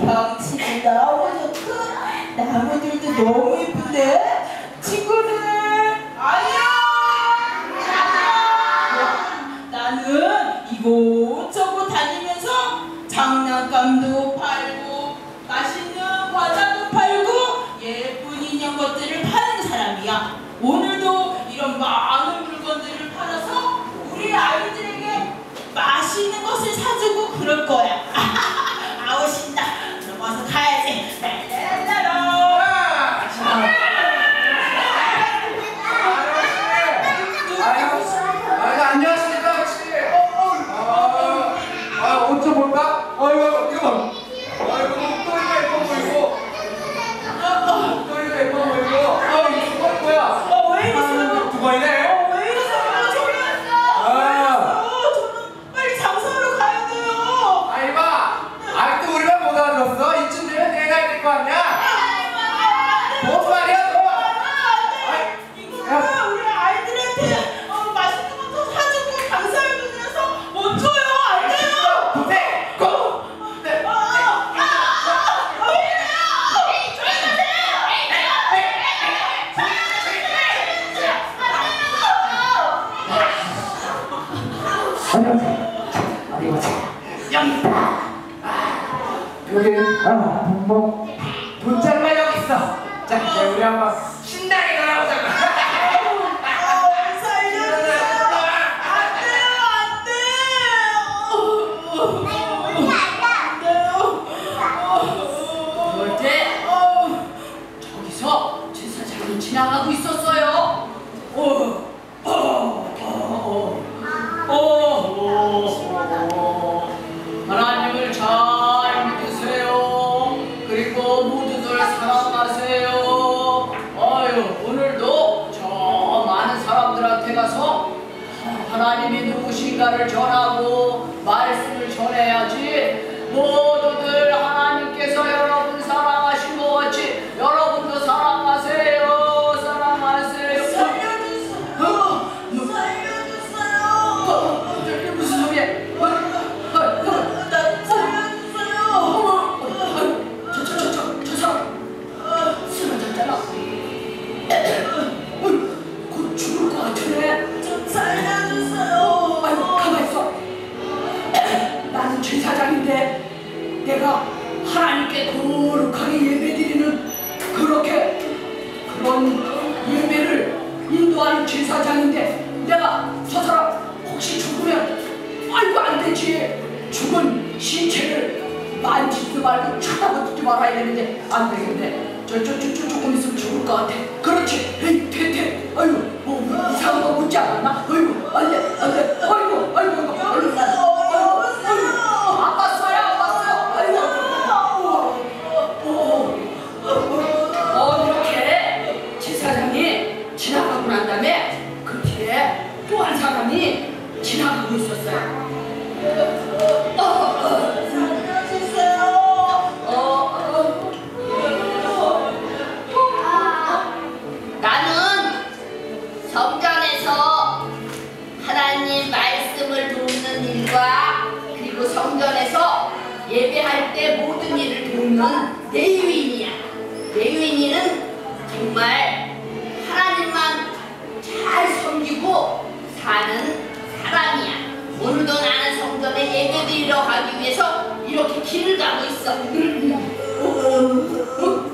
경치 너무 좋고 나무들도 너무 예쁜데? 친구들 안녕 나는 이곳저곳 다니면서 장난감도 팔고 맛있는 과자도 팔고 예쁜 인형 것들을 파는 사람이야. 오늘도 이런 많은 물건들을 팔아서 우리 아이들에게 맛있는 것을 사주고 그럴 거야. olhava 그 누구신가를 전하고 말씀을 전해야지 모두들 하나님 다 보고 있었어요. 나는 성전에서 하나님 말씀을 돕는 일과 그리고 성전에서 예배할 때 모든 일을 돕는 대유인이야. 대유인이는 정말 하나님만 잘 섬기고 사는 얘네들이러 가기 위해서 이렇게 길을 가고 있어. 음. 음. 음.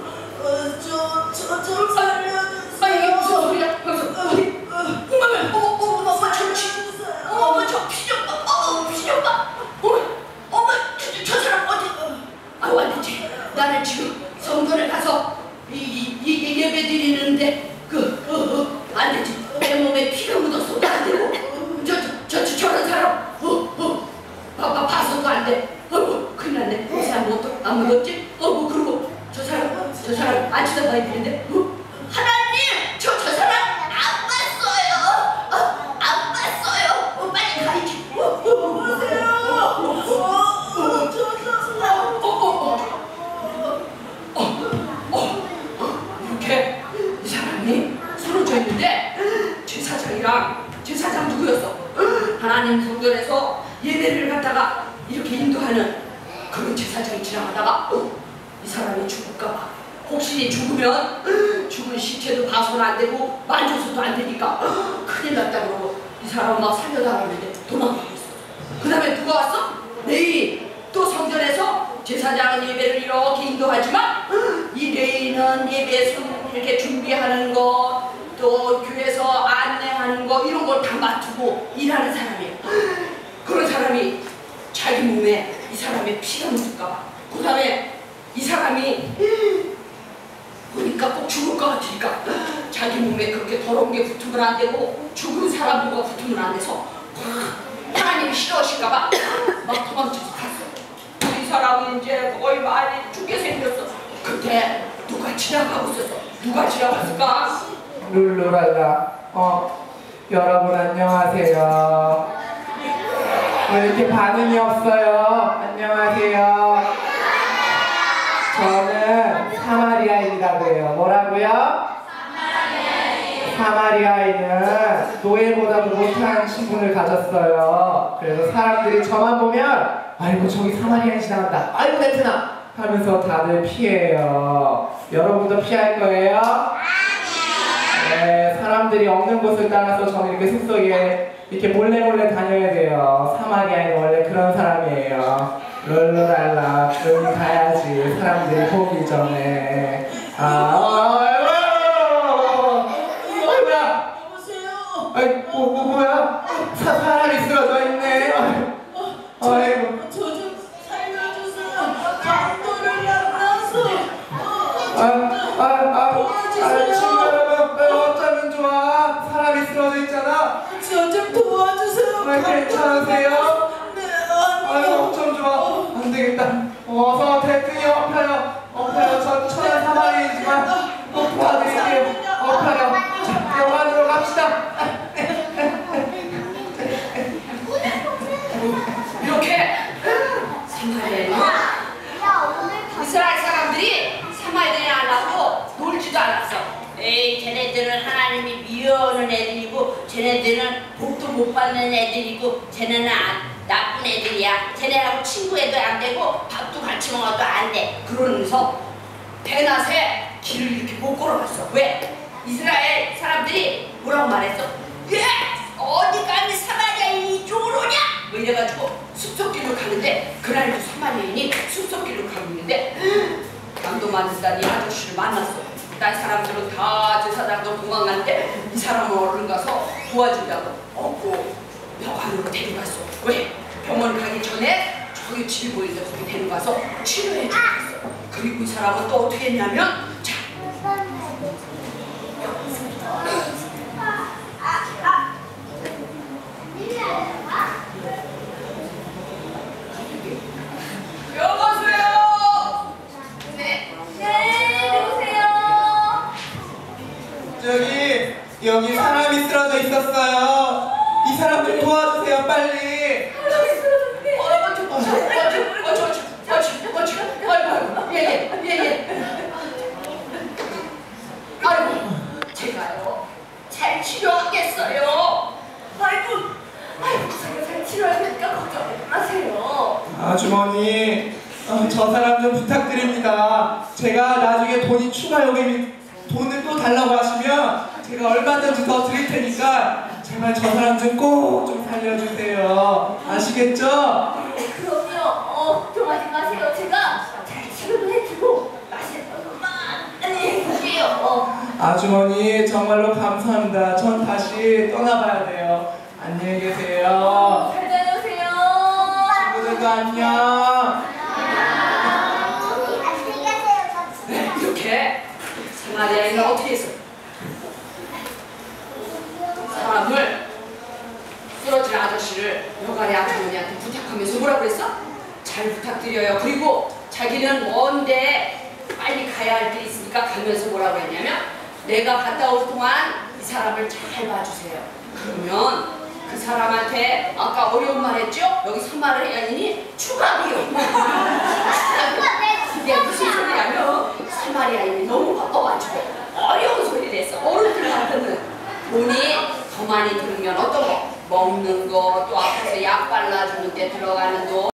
지나가다가 어, 이 사람이 죽을까봐 혹시 죽으면 죽은 시체도 봐서는 안 되고 만져서도 안 되니까 큰일 났다 그러고 이 사람 막 살려다가는데 도망가고 있어. 그 다음에 누가 왔어? 레이 또 성전에서 제사장은 예배를 이렇게 인도하지만 이 레이는 예배 손 이렇게 준비하는 거또 교회에서 안내하는 거 이런 걸 다 맡고 일하는 사람이에요. 그런 사람이 자기 몸에 이 사람의 피가 묻을까봐 그 다음에 이 사람이 보니까 꼭 죽을 것 같으니까 자기 몸에 그렇게 더러운 게 붙으면 안 되고 죽은 사람 뭐가 붙으면 안 돼서 하나님이 싫어하실까봐 막 도망쳐서 갔어. 이 사람은 이제 거의 많이 죽게 생겼어. 그때 누가 지나가고 있었어. 누가 지나갔을까? 룰루랄라. 어, 여러분 안녕하세요. 왜 이렇게 반응이 없어요? 안녕하세요. 해요. 뭐라고요? 사마리아인은 노예보다도 못한 신분을 가졌어요. 그래서 사람들이 저만 보면 아이고 저기 사마리아인 지나간다. 아이고 냄새나. 하면서 다들 피해요. 여러분도 피할 거예요? 네, 사람들이 없는 곳을 따라서 저는 이렇게 숲속에 이렇게 몰래 몰래 다녀야 돼요. 사마리아인은 원래 그런 사람이에요. 룰루랄라, 조용히 가야지. 사람들이 보기 전에. 아, 아이고, 아이고야. 여보세요. 아이, 뭐, 뭐, 뭐야? 사, 사람이 쓰러져 있네. 아이고, 아이고. 저좀 살려주세요. 강도를 만나서. 아, 아, 아, 아, 친구 여러분, 왜 어쩌면 좋아? 사람이 쓰러져 있잖아. 저 좀 도와주세요. 왜 괜찮으세요? 네, 아유 아니요. 엄청 좋아 안 되겠다 어서 대등히 엎혀요 엎혀요 저 천한 사마리이지만 꼭 도와드릴게요 엎혀요 자 영안으로 갑시다 이렇게 사마리아인은 이스라엘 사람들이 사마리아에 하려고 놀지도 않았어. 에이, 쟤네들은 하나님이 미워하는 애들이고, 쟤네들은 복도 못 받는 애들이고, 쟤네는 안- 나쁜 애들이야. 쟤네하고 친구해도 안 되고, 밥도 같이 먹어도 안 돼. 그러면서 대낮에 길을 이렇게 못 걸어갔어. 왜? 이스라엘 사람들이 뭐라고 말했어? 예! 어디 사마리아인이 이쪽으로 오냐? 뭐 이래가지고 숲속길로 가는데 그날도 사마리아인이 숲속길로 가고 있는데 강도 만든다니 아저씨를 만났어. 딴 사람들은 다 제사장도 도망갔는데 이 사람은 얼른 가서 도와준다고 업고 병원으로 데려갔어. 왜? 병원 가기 전에 저기 집 보이는데 거기 데려가서 치료해 주고 있어. 그리고 이 사람은 또 어떻게 했냐면 자 여보세요. 네. 네, 누구세요? 저기 여기 사람이 쓰러져 있었어요 이 사람들 도와주세요 빨리 제가요 잘 치료하겠어요. 아이고, 아이고, 제가 잘 치료하니까 걱정 마세요. 아 주머니 어, 저 사람 좀 부탁드립니다 제가 나중에 돈이 추가 요금이 돈을 또 달라고 하시면 제가 얼마든지 더 드릴 테니까 제발 저 사람 좀 꼭좀 살려주세요 아시겠죠? 네, 그럼요. 어, 걱정하지 마세요. 제가 잘 치료도 해주고 맛있는 많이 해줄게요. 어, 아주머니 정말로 감사합니다. 전 다시 떠나봐야 돼요. 안녕히 계세요. 잘 다녀오세요. 친구들도 안녕. 네, 이렇게 사마리아인은 어떻게 했어? 사람을 쓰러진 아저씨를 여간의 아주머니한테 부탁하면서 뭐라고 그랬어? 잘 부탁드려요. 그리고 자기는 먼데 빨리 가야 할 게 있으니까 가면서 뭐라고 했냐면 내가 갔다 올 동안 이 사람을 잘 봐주세요. 그러면 그 사람한테 아까 어려운 말 했죠? 여기 사마리아인이 추가 비용. 그게 무슨 소리냐면 사마리아인이 너무 바빠가지고 어려운 소리를 했어. 어른들한테는 돈이 더 많이 들으면 어떤 거? 먹는 거, 또 앞에서 약 발라주는 데 들어가는 돈,